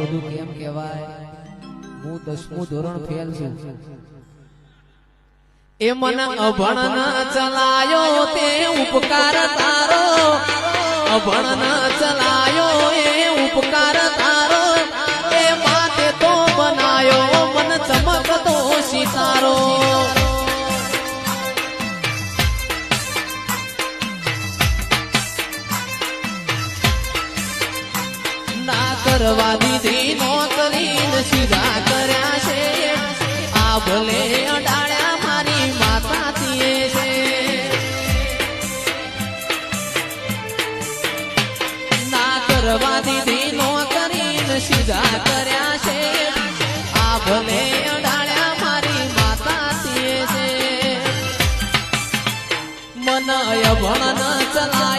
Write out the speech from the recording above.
બધું કેમ કહેવાય, હું દસમું ધોરણ ફેલ છું. એ મને અભણ ન ચલાયો, તે ઉપકાર તારો. અભણ ન ચલાયો, એ ના કરવા દીધી નોકરી સીધા કર્યા છે. આ ભલે અડાળ્યા મારી માતા છે. ના કરવા દીધી નોકરી સીધા કર્યા છે. આ ભલે અડાળ્યા મારી માતા છે. મન અભણ ન ચલાયો